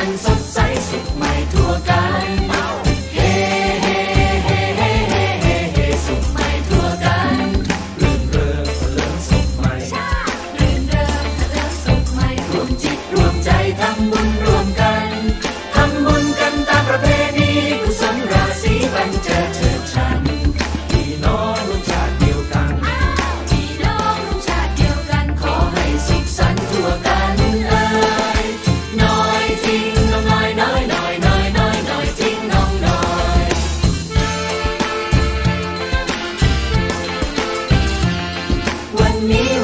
and so me.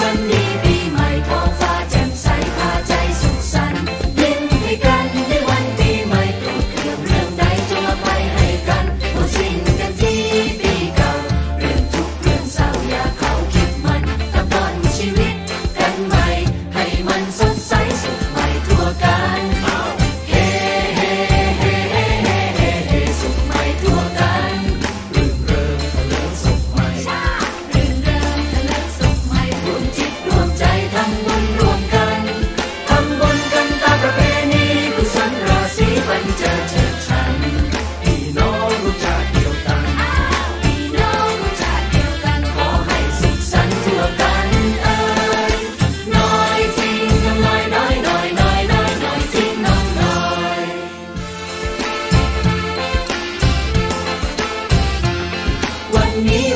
Unidos.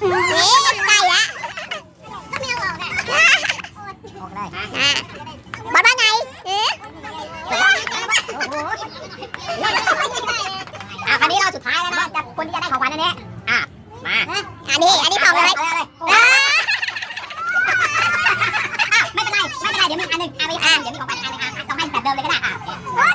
ได้ละก็ไม่เอาออกอกได้าไงอะคันนี้เราสุดท้ายแล้วนะคนที่จะได้ของขวัญนั่นแหลอะมาอันนี้อันนี้ของอะไม่เป็นไรไม่เป็นไรเดี๋ยวมีอันนึงเอาไปอะเดี๋ยวมีของขวัญอันนึงอะต้องไห้แบบเดิมเลยก็ได้อะ